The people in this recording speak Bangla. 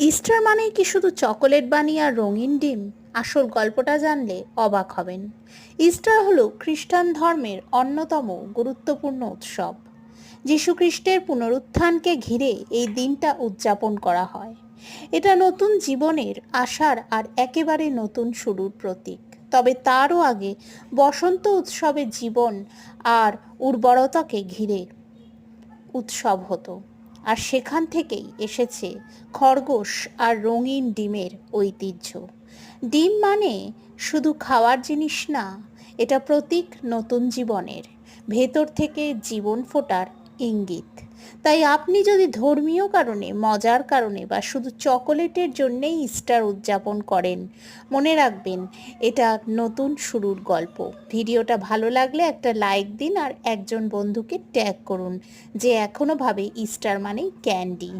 ইস্টার মানেই কি শুধু চকোলেট বানি আর রঙিন ডিম? আসল গল্পটা জানলে অবাক হবেন। ইস্টার হলো খ্রিস্টান ধর্মের অন্যতম গুরুত্বপূর্ণ উৎসব। যীশুখ্রিস্টের পুনরুত্থানকে ঘিরে এই দিনটা উদযাপন করা হয়। এটা নতুন জীবনের আশার আর একেবারে নতুন শুরুর প্রতীক। তবে তারও আগে বসন্ত উৎসবে জীবন আর উর্বরতাকে ঘিরে উৎসব হতো। আর সেখান থেকেই এসেছে খরগোশ আর রঙিন ডিমের ঐতিহ্য। ডিম মানে শুধু খাওয়ার জিনিস না, এটা প্রতীক নতুন জীবনের। ভেতর থেকে জীবন ফোটার ইঙ্গিত। তাই আপনি যদি ধর্মীয় কারণে, মজার কারণে বা শুধু চকোলেটের জন্যেই ইস্টার উদযাপন করেন, মনে রাখবেন এটা নতুন শুরুর গল্প। ভিডিওটা ভালো লাগলে একটা লাইক দিন আর একজন বন্ধুকে ট্যাগ করুন, যে এখনও ভাবে ইস্টার মানেই ক্যান্ডি